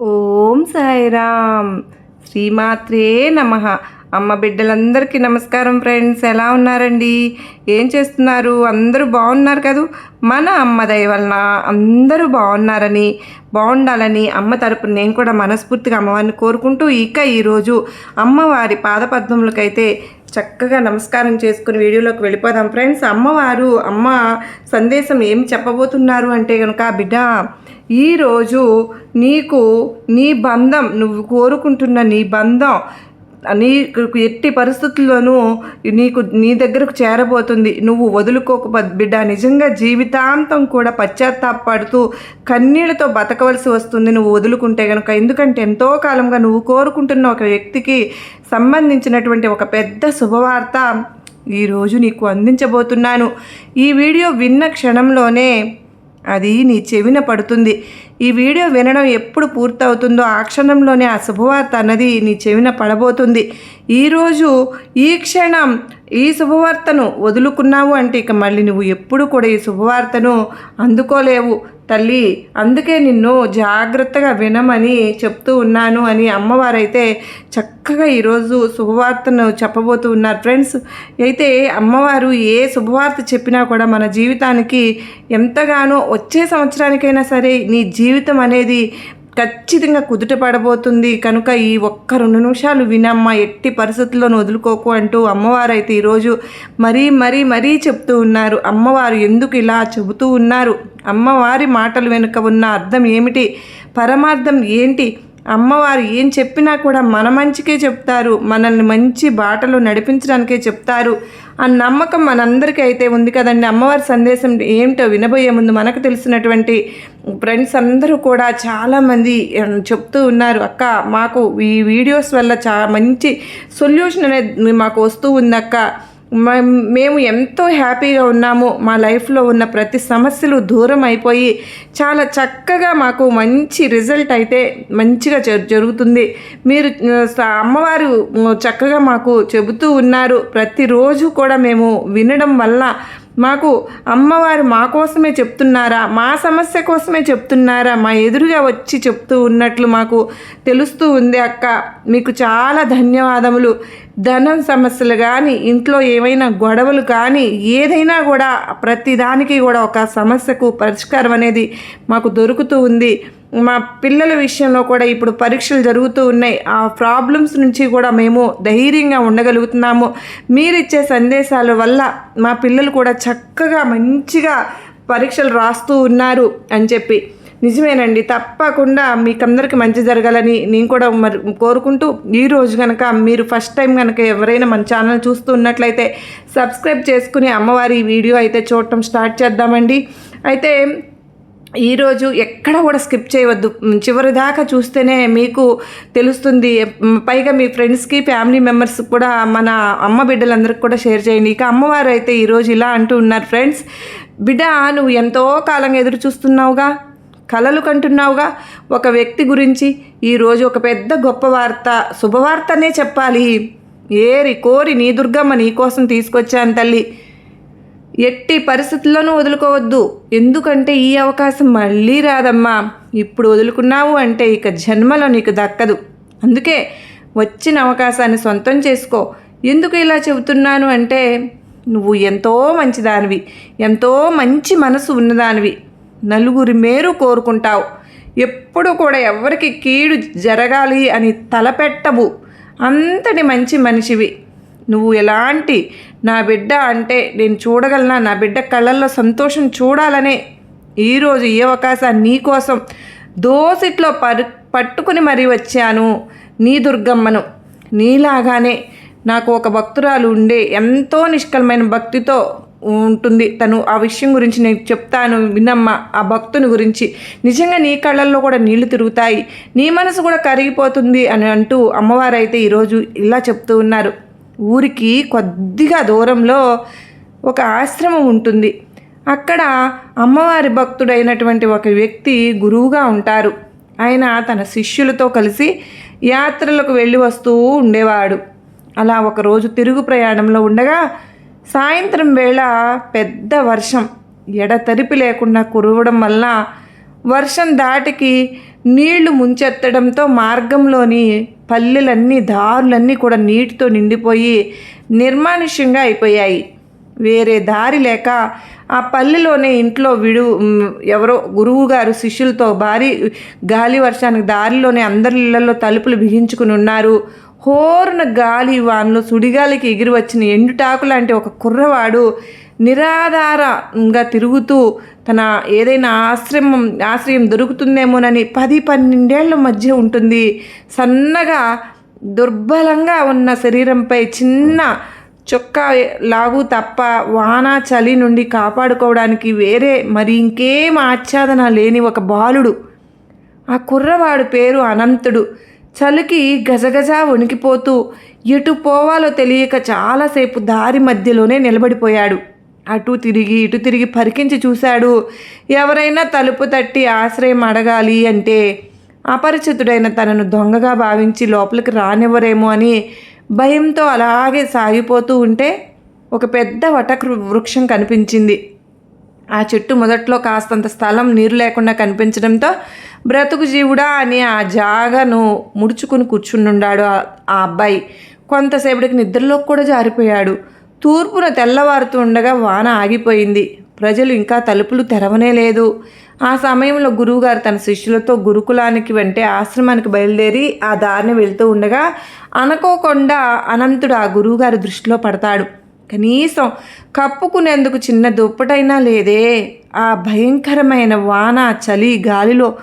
ఓం సాయిరామ్. శ్రీమాత్రే నమ. అమ్మ బిడ్డలందరికీ నమస్కారం ఫ్రెండ్స్. ఎలా ఉన్నారండి? ఏం చేస్తున్నారు? అందరూ బాగున్నారు కదూ? మన అమ్మ దయ వలన అందరూ బాగున్నారని బాగుండాలని అమ్మ తరపున నేను కూడా మనస్ఫూర్తిగా అమ్మవారిని కోరుకుంటూ ఇక ఈరోజు అమ్మవారి పాదపద్మములకైతే చక్కగా నమస్కారం చేసుకుని వీడియోలోకి వెళ్ళిపోదాం. ఫ్రెండ్స్ అమ్మవారు అమ్మ సందేశం ఏం చెప్పబోతున్నారు అంటే కనుక బిడ్డ ఈరోజు నీకు నీ బంధం నువ్వు కోరుకుంటున్న నీ బంధం నీకు ఎట్టి పరిస్థితుల్లోనూ నీకు నీ దగ్గరకు చేరబోతుంది. నువ్వు వదులుకోక బిడ్డ. నిజంగా జీవితాంతం కూడా పశ్చాత్తాపడుతూ కన్నీళ్ళతో బతకవలసి వస్తుంది నువ్వు వదులుకుంటే కనుక ఎందుకంటే ఎంతో కాలంగా నువ్వు కోరుకుంటున్న ఒక వ్యక్తికి సంబంధించినటువంటి ఒక పెద్ద శుభవార్త ఈరోజు నీకు అందించబోతున్నాను. ఈ వీడియో విన్న క్షణంలోనే అది నీ చెవిన పడుతుంది. ఈ వీడియో వినడం ఎప్పుడు పూర్తవుతుందో ఆ క్షణంలోనే ఆ శుభవార్త అన్నది నీ చెవిన పడబోతుంది. ఈరోజు ఈ క్షణం ఈ శుభవార్తను వదులుకున్నావు అంటే ఇక మళ్ళీ నువ్వు ఎప్పుడు కూడా ఈ శుభవార్తను అందుకోలేవు. తల్లి అందుకే నిన్ను జాగ్రత్తగా వినమని చెప్తూ ఉన్నాను అని అమ్మవారైతే చక్కగా ఈరోజు శుభవార్తను చెప్పబోతూ ఉన్నారు. ఫ్రెండ్స్ అయితే అమ్మవారు ఏ శుభవార్త చెప్పినా కూడా మన జీవితానికి ఎంతగానో వచ్చే సంవత్సరానికైనా సరే నీ జీవితం అనేది ఖచ్చితంగా కుదుట పడబోతుంది కనుక ఈ ఒక్క రెండు నిమిషాలు వినమ్మ ఎట్టి పరిస్థితుల్లోనూ వదులుకోకు అంటూ అమ్మవారు అయితే ఈరోజు మరీ మరీ మరీ చెప్తూ ఉన్నారు. అమ్మవారు ఎందుకు ఇలా చెబుతూ ఉన్నారు? అమ్మవారి మాటలు వెనుక ఉన్న అర్థం ఏమిటి? పరమార్థం ఏంటి? అమ్మవారు ఏం చెప్పినా కూడా మన మంచికే చెప్తారు మనల్ని మంచి బాటలో నడిపించడానికే చెప్తారు ఆ నమ్మకం మనందరికీ అయితే ఉంది కదండి. అమ్మవారి సందేశం ఏమిటో వినబోయే ముందు మనకు తెలిసినటువంటి ఫ్రెండ్స్ అందరూ కూడా చాలామంది చెప్తూ ఉన్నారు అక్క మాకు ఈ వీడియోస్ వల్ల చా మంచి సొల్యూషన్ అనేది మాకు వస్తూ ఉంది అక్క మేము ఎంతో హ్యాపీగా ఉన్నాము. మా లైఫ్లో ఉన్న ప్రతి సమస్యలు దూరం అయిపోయి చాలా చక్కగా మాకు మంచి రిజల్ట్ అయితే మంచిగా జరుగుతుంది. మీరు అమ్మవారు చక్కగా మాకు చెబుతూ ఉన్నారు. ప్రతిరోజు కూడా మేము వినడం వల్ల మాకు అమ్మవారు మా కోసమే చెప్తున్నారా మా సమస్య కోసమే చెప్తున్నారా మా ఎదురుగా వచ్చి చెప్తూ ఉన్నట్లు మాకు తెలుస్తూ ఉంది అక్క. మీకు చాలా ధన్యవాదములు. ధనం సమస్యలు కానీ ఇంట్లో ఏమైనా గొడవలు కానీ ఏదైనా కూడా ప్రతిదానికి కూడా ఒక సమస్యకు పరిష్కారం అనేది మాకు దొరుకుతూ ఉంది. మా పిల్లల విషయంలో కూడా ఇప్పుడు పరీక్షలు జరుగుతూ ఉన్నాయి. ఆ ప్రాబ్లమ్స్ నుంచి కూడా మేము ధైర్యంగా ఉండగలుగుతున్నాము. మీరిచ్చే సందేశాల వల్ల మా పిల్లలు కూడా చక్కగా మంచిగా పరీక్షలు రాస్తూ ఉన్నారు అని చెప్పి నిజమేనండి. తప్పకుండా మీకందరికీ మంచి జరగాలని నేను కూడా మరి కోరుకుంటూ ఈరోజు కనుక మీరు ఫస్ట్ టైం కనుక ఎవరైనా మన ఛానల్ చూస్తూ ఉన్నట్లయితే సబ్స్క్రైబ్ చేసుకుని అమ్మవారి వీడియో అయితే చూడటం స్టార్ట్ చేద్దామండి. అయితే ఈరోజు ఎక్కడ కూడా స్కిప్ చేయవద్దు. చివరి దాకా చూస్తేనే మీకు తెలుస్తుంది. పైగా మీ ఫ్రెండ్స్కి ఫ్యామిలీ మెంబర్స్ కూడా మన అమ్మ బిడ్డలందరికీ కూడా షేర్ చేయండి. ఇక అమ్మవారు అయితే ఈరోజు ఇలా అంటూ ఉన్నారు ఫ్రెండ్స్. బిడ్డ నువ్వు ఎంతో కాలంగా ఎదురు చూస్తున్నావుగా. కలలు కంటున్నావుగా. ఒక వ్యక్తి గురించి ఈరోజు ఒక పెద్ద గొప్ప వార్త శుభవార్తనే చెప్పాలి. ఏరి కోరి నీ దుర్గమ్మ నీకోసం తీసుకొచ్చాను తల్లి. ఎట్టి పరిస్థితుల్లోనూ వదులుకోవద్దు. ఎందుకంటే ఈ అవకాశం మళ్ళీ రాదమ్మా. ఇప్పుడు వదులుకున్నావు అంటే ఇక జన్మలో నీకు దక్కదు. అందుకే వచ్చిన అవకాశాన్ని సొంతం చేసుకో. ఎందుకు ఇలా చెబుతున్నాను అంటే నువ్వు ఎంతో మంచిదానివి. ఎంతో మంచి మనసు ఉన్నదానివి. నలుగురి మేరు కోరుకుంటావు. ఎప్పుడు కూడా ఎవరికి కీడు జరగాలి అని తలపెట్టవు. అంతటి మంచి మనిషివి. నువ్వు ఎలాంటి నా బిడ్డ అంటే నేను చూడగలనా? నా బిడ్డ కళ్ళల్లో సంతోషం చూడాలనే ఈరోజు ఈ అవకాశాన్ని నీకోసం దోసిట్లో పరు పట్టుకుని మరీ వచ్చాను నీ దుర్గమ్మను. నీలాగానే నాకు ఒక భక్తురాలు ఉండే ఎంతో నిష్కలమైన భక్తితో ఉంటుంది. తను ఆ విషయం గురించి నేను చెప్తాను వినమ్మ. ఆ భక్తుని గురించి. నిజంగా నీ కళ్ళల్లో కూడా నీళ్ళు తిరుగుతాయి. నీ మనసు కూడా కరిగిపోతుంది అని అంటూ అమ్మవారైతే ఈరోజు ఇలా చెప్తూ ఉన్నారు. ఊరికి కొద్దిగా దూరంలో ఒక ఆశ్రమం ఉంటుంది. అక్కడ అమ్మవారి భక్తుడైనటువంటి ఒక వ్యక్తి గురువుగా ఉంటారు. ఆయన తన శిష్యులతో కలిసి యాత్రలకు వెళ్ళి వస్తూ ఉండేవాడు. అలా ఒకరోజు తిరుగు ప్రయాణంలో ఉండగా సాయంత్రం వేళ పెద్ద వర్షం. ఎడతెరిపి లేకుండా కురవడం వల్ల వర్షం దాటికి నీళ్ళు ముంచెత్తడంతో మార్గంలోని పల్లెలన్నీ దారులన్నీ కూడా నీటితో నిండిపోయి నిర్మానుష్యంగా అయిపోయాయి. వేరే దారి లేక ఆ పల్లెలోనే ఇంట్లో విడు ఎవరో గురువు గారు శిష్యులతో భారీ గాలి వర్షానికి దారిలోనే అందరి ఇళ్ళలో తలుపులు బిగించుకుని ఉన్నారు. హోరున గాలి వానలు సుడిగాలికి ఎగిరి వచ్చిన ఎండుటాకు లాంటి ఒక కుర్రవాడు నిరాధారంగా తిరుగుతూ తన ఏదైనా ఆశ్రమం ఆశ్రయం దొరుకుతుందేమోనని పది పన్నెండేళ్ళ మధ్య ఉంటుంది. సన్నగా దుర్బలంగా ఉన్న శరీరంపై చిన్న చొక్కా లాగు తప్ప వాన చలి నుండి కాపాడుకోవడానికి వేరే మరి ఇంకేం ఆచ్ఛాదన లేని ఒక బాలుడు. ఆ కుర్రవాడు పేరు అనంతుడు. చలికి గజగజ వణికిపోతూ ఎటు పోవాలో తెలియక చాలాసేపు దారి మధ్యలోనే నిలబడిపోయాడు. అటు తిరిగి ఇటు తిరిగి పరికించి చూశాడు. ఎవరైనా తలుపు తట్టి ఆశ్రయం అడగాలి అంటే అపరిచితుడైన తనను దొంగగా భావించి లోపలికి రానివ్వరేమో అని భయంతో అలాగే సాగిపోతూ ఉంటే ఒక పెద్ద వటకృ వృక్షం కనిపించింది. ఆ చెట్టు మొదట్లో కాస్తంత స్థలం నీరు లేకుండా కనిపించడంతో బ్రతుకు జీవుడా అని ఆ జాగను ముడుచుకుని కూర్చుండున్నాడు ఆ ఆ అబ్బాయి. కొంతసేపటికి నిద్రలోకి కూడా జారిపోయాడు. తూర్పున తెల్లవారుతూ ఉండగా వాన ఆగిపోయింది. ప్రజలు ఇంకా తలుపులు తెరవనే లేదు. ఆ సమయంలో గురువుగారు తన శిష్యులతో గురుకులానికి వెంటే ఆశ్రమానికి బయలుదేరి ఆ దారిని వెళ్తూ ఉండగా అనుకోకుండా అనంతుడు ఆ గురువుగారి దృష్టిలో పడతాడు. కనీసం కప్పుకునేందుకు చిన్న దుప్పటైనా లేదే. ఆ భయంకరమైన వాన చలి గాలిలో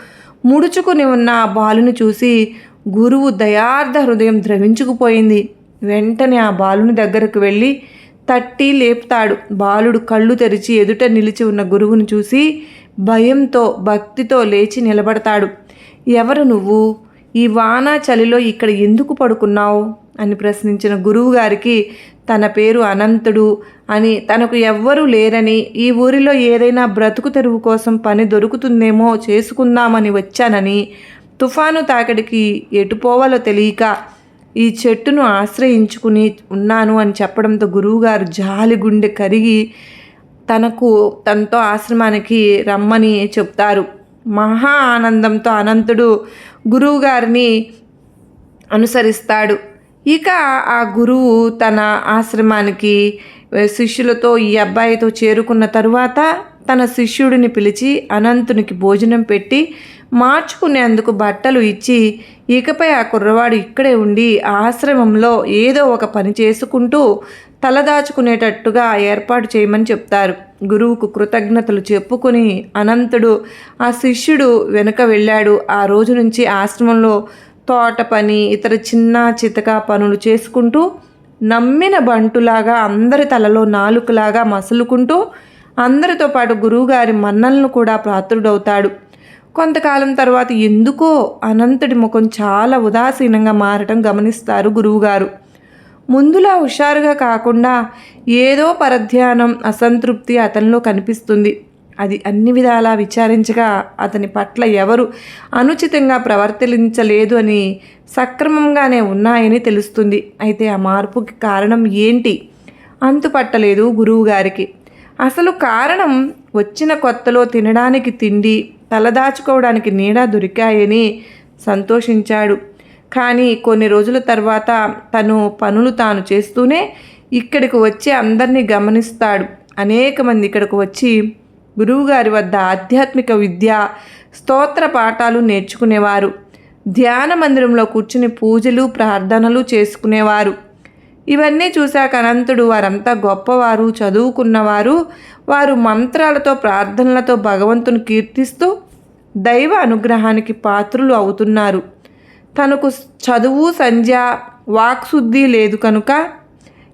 ముడుచుకుని ఉన్న ఆ బాలుని చూసి గురువు దయార్థ హృదయం ద్రవించుకుపోయింది. వెంటనే ఆ బాలుని దగ్గరకు వెళ్ళి తట్టి లేపుతాడు. బాలుడు కళ్ళు తెరిచి ఎదుట నిలిచి ఉన్న గురువును చూసి భయంతో భక్తితో లేచి నిలబడతాడు. ఎవరు నువ్వు? ఈ వాన చలిలో ఇక్కడ ఎందుకు పడుకున్నావు? అని ప్రశ్నించిన గురువుగారికి తన పేరు అనంతుడు అని తనకు ఎవ్వరూ లేరని ఈ ఊరిలో ఏదైనా బ్రతుకు తెరువు కోసం పని దొరుకుతుందేమో చేసుకుందామని వచ్చానని తుఫాను తాకిడికి ఎటు పోవాలో తెలియక ఈ చెట్టును ఆశ్రయించుకుని ఉన్నాను అని చెప్పడంతో గురువుగారు జాలి గుండె కరిగి తనకు తనతో ఆశ్రమానికి రమ్మని చెప్తారు. మహా ఆనందంతో అనంతుడు గురువుగారిని అనుసరిస్తాడు. ఇక ఆ గురువు తన ఆశ్రమానికి శిష్యులతో ఈ అబ్బాయితో చేరుకున్న తరువాత తన శిష్యుడిని పిలిచి అనంతునికి భోజనం పెట్టి మార్చుకునేందుకు బట్టలు ఇచ్చి ఇకపై ఆ కుర్రవాడు ఇక్కడే ఉండి ఆశ్రమంలో ఏదో ఒక పని చేసుకుంటూ తలదాచుకునేటట్టుగా ఏర్పాటు చేయమని చెప్తారు. గురువుకు కృతజ్ఞతలు చెప్పుకొని అనంతుడు ఆ శిష్యుడు వెనుక వెళ్ళాడు. ఆ రోజు నుంచి ఆశ్రమంలో తోట పని ఇతర చిన్న చితక పనులు చేసుకుంటూ నమ్మిన బంటులాగా అందరి తలలో నాలుకలాగా మసులుకుంటూ అందరితో పాటు గురువుగారి మన్నలను కూడా పాత్రుడవుతాడు కొంతకాలం తర్వాత ఎందుకో అనంతుడి ముఖం చాలా ఉదాసీనంగా మారటం గమనిస్తారు గురువుగారు. ముందులా హుషారుగా కాకుండా ఏదో పరధ్యానం అసంతృప్తి అతనిలో కనిపిస్తుంది. అది అన్ని విధాలా విచారించగా అతని పట్ల ఎవరు అనుచితంగా ప్రవర్తించలేదు అని సక్రమంగానే ఉన్నాయని తెలుస్తుంది. అయితే ఆ మార్పుకి కారణం ఏంటి? అంతుపట్టలేదు గురువుగారికి. అసలు కారణం వచ్చిన కొత్తలో తినడానికి తిండి తలదాచుకోవడానికి నీడ దొరికాయని సంతోషించాడు. కానీ కొన్ని రోజుల తర్వాత తను పనులు తాను చేస్తూనే ఇక్కడికి వచ్చి అందరినీ గమనిస్తాడు. అనేక మంది ఇక్కడికి వచ్చి గురువుగారి వద్ద ఆధ్యాత్మిక విద్య స్తోత్ర పాఠాలు నేర్చుకునేవారు. ధ్యాన మందిరంలో కూర్చుని పూజలు ప్రార్థనలు చేసుకునేవారు. ఇవన్నీ చూశాక అనంతుడు వారంతా గొప్పవారు చదువుకున్నవారు. వారు మంత్రాలతో ప్రార్థనలతో భగవంతుని కీర్తిస్తూ దైవ అనుగ్రహానికి పాత్రులు అవుతున్నారు. తనకు చదువు సంధ్య వాక్శుద్ధి లేదు కనుక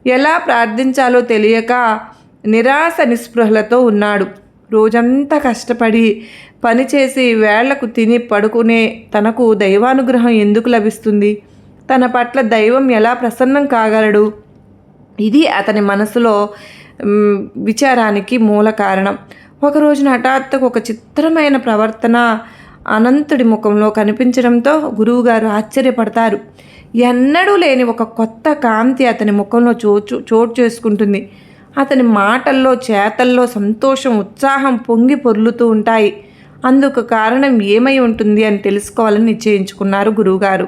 ఎలా ప్రార్థించాలో తెలియక నిరాశ నిస్పృహలతో ఉన్నాడు. రోజంతా కష్టపడి పనిచేసి వేళ్ళకు తిని పడుకునే తనకు దైవానుగ్రహం ఎందుకు లభిస్తుంది? తన పట్ల దైవం ఎలా ప్రసన్నం కాగలడు? ఇది అతని మనసులో విచారానికి మూల కారణం. ఒక రోజున ఒక చిత్రమైన ప్రవర్తన అనంతుడి ముఖంలో కనిపించడంతో గురువుగారు ఆశ్చర్యపడతారు. ఎన్నడూ లేని ఒక కొత్త కాంతి అతని ముఖంలో చోచు చోటు చేసుకుంటుంది. అతని మాటల్లో చేతల్లో సంతోషం ఉత్సాహం పొంగి పొర్లుతూ ఉంటాయి. అందుకు కారణం ఏమై ఉంటుంది అని తెలుసుకోవాలని నిశ్చయించుకున్నారు గురువుగారు.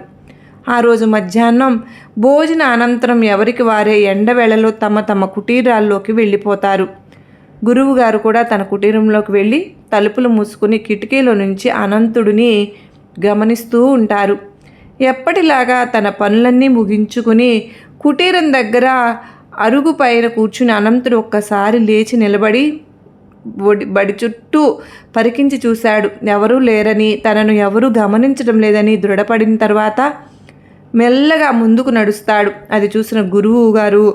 ఆ రోజు మధ్యాహ్నం భోజన అనంతరం ఎవరికి వారే ఎండవేళలో తమ తమ కుటీరాల్లోకి వెళ్ళిపోతారు. గురువుగారు కూడా తన కుటీరంలోకి వెళ్ళి తలుపులు మూసుకుని కిటికీలో నుంచి అనంతుడిని గమనిస్తూ ఉంటారు. ఎప్పటిలాగా తన పనులన్నీ ముగించుకుని కుటీరం దగ్గర అరుగు పైన కూర్చుని అనంతుడు ఒక్కసారి లేచి నిలబడి బడి బడి చుట్టూ పరికించి చూశాడు. ఎవరూ లేరని తనను ఎవరూ గమనించడం లేదని దృఢపడిన తర్వాత మెల్లగా ముందుకు నడుస్తాడు. అది చూసిన గురువు గారు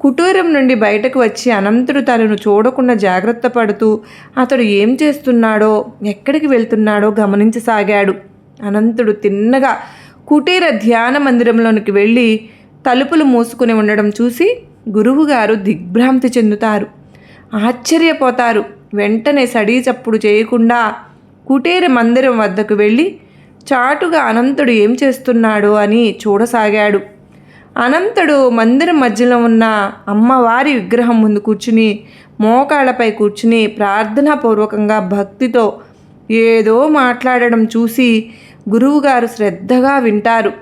కుటీరం నుండి బయటకు వచ్చి అనంతుడు తనను చూడకుండా జాగ్రత్త పడుతూ అతడు ఏం చేస్తున్నాడో ఎక్కడికి వెళ్తున్నాడో గమనించసాగాడు. అనంతుడు తిన్నగా కుటీర ధ్యాన మందిరంలోనికి వెళ్ళి తలుపులు మూసుకుని ఉండడం చూసి గురువుగారు దిగ్భ్రాంతి చెందుతారు. ఆశ్చర్యపోతారు. వెంటనే సడీ చప్పుడు చేయకుండా కుటీర మందిరం వద్దకు వెళ్ళి చాటుగా అనంతుడు ఏం చేస్తున్నాడు అని చూడసాగాడు. అనంతుడు మందిరం మధ్యలో ఉన్న అమ్మవారి విగ్రహం ముందు కూర్చుని మోకాళ్ళపై కూర్చుని ప్రార్థనాపూర్వకంగా భక్తితో ఏదో మాట్లాడడం చూసి గురువుగారు శ్రద్ధగా వింటారు.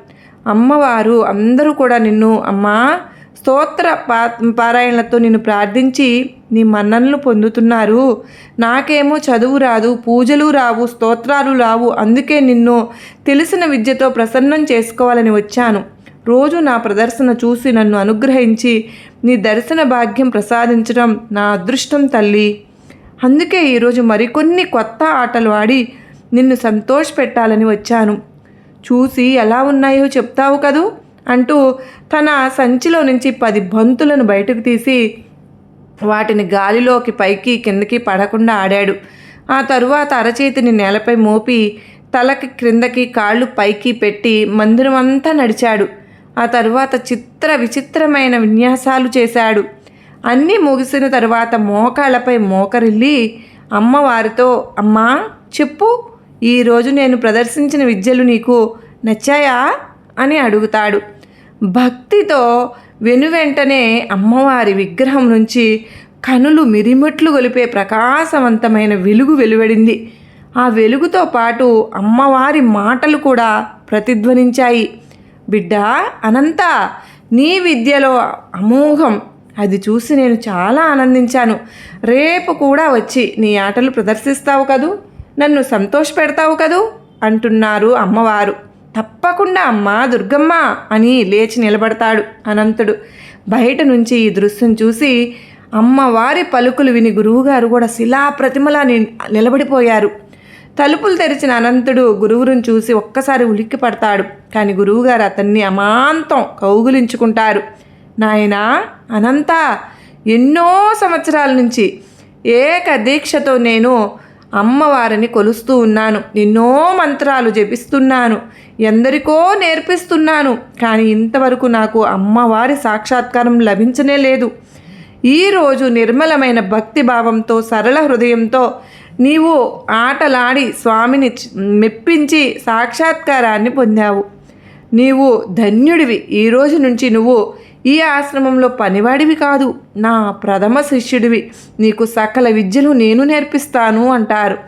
అమ్మవారు అందరూ కూడా నిన్ను అమ్మా స్తోత్ర పా పారాయణలతో నిన్ను ప్రార్థించి నీ మన్ననలు పొందుతున్నారు. నాకేమో చదువు రాదు పూజలు రావు స్తోత్రాలు రావు అందుకే నిన్ను తెలిసిన విద్యతో ప్రసన్నం చేసుకోవాలని వచ్చాను. రోజు నా ప్రదర్శన చూసి నన్ను అనుగ్రహించి నీ దర్శన భాగ్యం ప్రసాదించడం నా అదృష్టం తల్లి. అందుకే ఈరోజు మరికొన్ని కొత్త ఆటలు ఆడి నిన్ను సంతోషపెట్టాలని వచ్చాను. చూసి ఎలా ఉన్నాయో చెప్తావు కదూ? అంటూ తన సంచిలో నుంచి పది బంతులను బయటకు తీసి వాటిని గాలిలోకి పైకి కిందకి పడకుండా ఆడాడు. ఆ తరువాత అరచేతిని నేలపై మోపి తలకి క్రిందకి కాళ్ళు పైకి పెట్టి మందిరం అంతా నడిచాడు. ఆ తరువాత చిత్ర విచిత్రమైన విన్యాసాలు చేశాడు. అన్నీ ముగిసిన తరువాత మోకాళ్ళపై మోకరిల్లి అమ్మవారితో అమ్మా చెప్పు ఈరోజు నేను ప్రదర్శించిన విద్యలు నీకు నచ్చాయా? అని అడుగుతాడు. భక్తితో వెనువెంటనే అమ్మవారి విగ్రహం నుంచి కనులు మిరిమిట్లు గొలిపే ప్రకాశవంతమైన వెలుగు వెలువడింది. ఆ వెలుగుతో పాటు అమ్మవారి మాటలు కూడా ప్రతిధ్వనించాయి. బిడ్డ అనంత నీ విద్యలో అమోఘం. అది చూసి నేను చాలా ఆనందించాను. రేపు కూడా వచ్చి నీ ఆటలు ప్రదర్శిస్తావు కదూ? నన్ను సంతోషపెడతావు కదూ? అంటున్నారు అమ్మవారు. తప్పకుండా అమ్మా దుర్గమ్మ అని లేచి నిలబడతాడు అనంతుడు. బయట నుంచి ఈ దృశ్యం చూసి అమ్మవారి పలుకులు విని గురువుగారు కూడా శిలా ప్రతిమలా ని- నిలబడిపోయారు. తలుపులు తెరిచిన అనంతుడు గురువును చూసి ఒక్కసారి ఉలిక్కి పడతాడు. కానీ గురువుగారు అతన్ని అమాంతం కౌగులించుకుంటారు. నాయనా అనంత ఎన్నో సంవత్సరాల నుంచి ఏక దీక్షతో నేను అమ్మవారిని కొలుస్తూ ఉన్నాను. ఎన్నో మంత్రాలు జపిస్తున్నాను. ఎందరికో నేర్పిస్తున్నాను. కానీ ఇంతవరకు నాకు అమ్మవారి సాక్షాత్కారం లభించనే లేదు. ఈరోజు నిర్మలమైన భక్తి భావంతో సరళ హృదయంతో నీవు ఆటలాడి స్వామిని మెప్పించి సాక్షాత్కారాన్ని పొందావు. నీవు ధన్యుడివి. ఈ రోజు నుంచి నువ్వు ఈ ఆశ్రమంలో పనివాడివి కాదు నా ప్రథమ శిష్యుడివి. నీకు సకల విద్యలు నేను నేర్పిస్తాను అంటారు.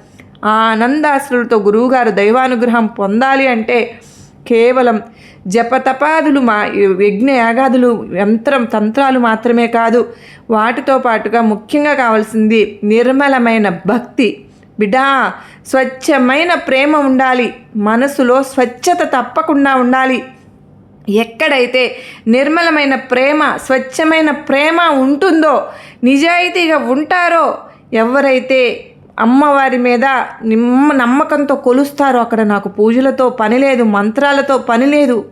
ఆ ఆనందాశ్రులతో గురువుగారు దైవానుగ్రహం పొందాలి అంటే కేవలం జపతపాదులు మా యజ్ఞ యాగాదులు యంత్రం తంత్రాలు మాత్రమే కాదు వాటితో పాటుగా ముఖ్యంగా కావాల్సింది నిర్మలమైన భక్తి. బిడా స్వచ్ఛమైన ప్రేమ ఉండాలి. మనసులో స్వచ్ఛత తప్పకుండా ఉండాలి. ఎక్కడైతే నిర్మలమైన ప్రేమ స్వచ్ఛమైన ప్రేమ ఉంటుందో నిజాయితీగా ఉంటారో ఎవరైతే అమ్మవారి మీద నిమ్మ నమ్మకంతో కొలుస్తారో అక్కడ నాకు పూజలతో పని లేదు మంత్రాలతో పని లేదు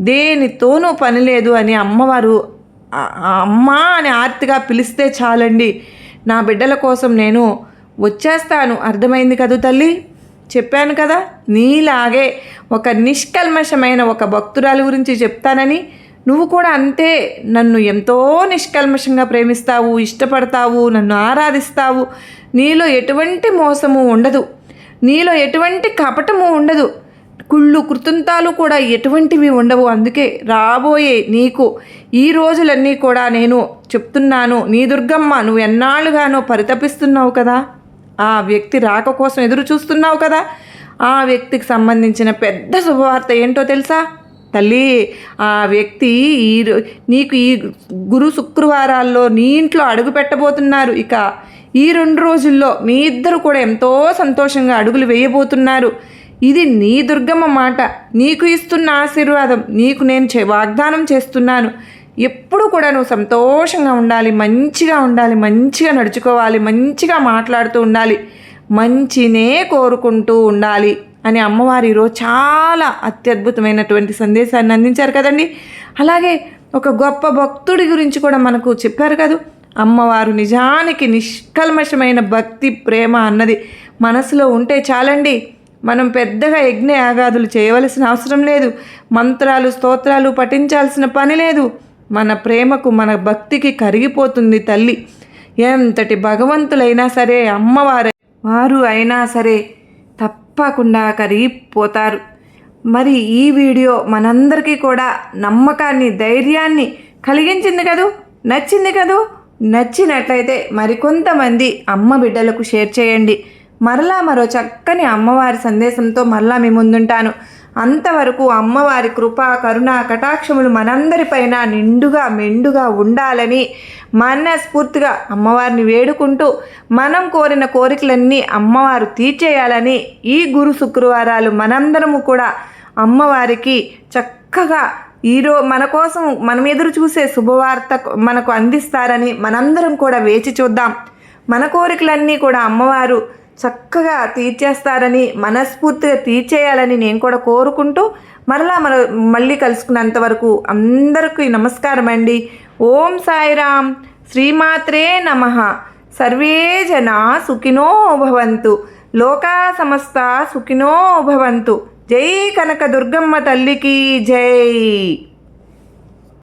దేనితోనూ పని లేదు అని అమ్మవారు అమ్మ అమ్మా అని ఆర్తిగా పిలిస్తే చాలండి. నా బిడ్డల కోసం నేను వచ్చేస్తాను. అర్థమైంది కదూ తల్లి? చెప్పాను కదా నీలాగే ఒక నిష్కల్మషమైన ఒక భక్తురాలి గురించి చెప్తానని నువ్వు కూడా అంతే నన్ను ఎంతో నిష్కల్మషంగా ప్రేమిస్తావు ఇష్టపడతావు నన్ను ఆరాధిస్తావు. నీలో ఎటువంటి మోసము ఉండదు. నీలో ఎటువంటి కపటము ఉండదు. కుళ్ళు కృతంతాలు కూడా ఎటువంటివి ఉండవు. అందుకే రాబోయే నీకు ఈ రోజులన్నీ కూడా నేను చెప్తున్నాను. నీ దుర్గమ్మ నువ్వు ఎన్నాళ్ళుగానో పరితపిస్తున్నావు కదా? ఆ వ్యక్తి రాక కోసం ఎదురు చూస్తున్నావు కదా ఆ వ్యక్తికి సంబంధించిన పెద్ద శుభవార్త ఏంటో తెలుసా? తల్లి ఆ వ్యక్తి ఈ నీకు ఈ గురు శుక్రవారాల్లో నీ ఇంట్లో అడుగు పెట్టబోతున్నారు. ఇక ఈ రెండు రోజుల్లో మీ ఇద్దరు కూడా ఎంతో సంతోషంగా అడుగులు వేయబోతున్నారు. ఇది నీ దుర్గమ్మ మాట. నీకు ఇస్తున్న ఆశీర్వాదం నీకు నేను చే వాగ్దానం చేస్తున్నాను. ఎప్పుడు కూడా నువ్వు సంతోషంగా ఉండాలి మంచిగా ఉండాలి మంచిగా నడుచుకోవాలి మంచిగా మాట్లాడుతూ ఉండాలి మంచినే కోరుకుంటూ ఉండాలి అని అమ్మవారు ఈరోజు చాలా అత్యద్భుతమైనటువంటి సందేశాన్ని అందించారు కదండి. అలాగే ఒక గొప్ప భక్తుడి గురించి కూడా మనకు చెప్పారు కదా. అమ్మవారు నిజానికి నిష్కల్మషమైన భక్తి ప్రేమ అన్నది మనసులో ఉంటే చాలండి. మనం పెద్దగా యజ్ఞ యాగాదులు చేయవలసిన అవసరం లేదు. మంత్రాలు స్తోత్రాలు పఠించాల్సిన పని లేదు. మన ప్రేమకు మన భక్తికి కరిగిపోతుంది తల్లి. ఎంతటి భగవంతులైనా సరే అమ్మవారు వారు అయినా సరే తప్పకుండా కరిగిపోతారు. మరి ఈ వీడియో మనందరికీ కూడా నమ్మకాన్ని ధైర్యాన్ని కలిగించింది కదూ? నచ్చింది కదూ? నచ్చినట్లయితే మరికొంతమంది అమ్మ బిడ్డలకు షేర్ చేయండి. మరలా మరో చక్కని అమ్మవారి సందేశంతో మరలా మీ ముందుంటాను. అంతవరకు అమ్మవారి కృప కరుణ కటాక్షములు మనందరిపైన నిండుగా మెండుగా ఉండాలని మనస్ఫూర్తిగా అమ్మవారిని వేడుకుంటూ మనం కోరిన కోరికలన్నీ అమ్మవారు తీర్చేయాలని ఈ గురు శుక్రవారాలు మనందరము కూడా అమ్మవారికి చక్కగా ఈరో మన కోసం మనం ఎదురు చూసే శుభవార్త మనకు అందిస్తారని మనందరం కూడా వేచి చూద్దాం. మన కోరికలన్నీ కూడా అమ్మవారు చక్కగా తీర్చేస్తారని మనస్ఫూర్తిగా తీర్చేయాలని నేను కూడా కోరుకుంటూ మరలా మన మళ్ళీ కలుసుకున్నంత వరకు అందరికీ నమస్కారం అండి. ఓం సాయిరామ్. శ్రీమాత్రే నమ. సర్వే జనా సుఖినో భవంతు. లోకా సమస్త సుఖినో భవంతు. జై కనక దుర్గమ్మ తల్లికి జై.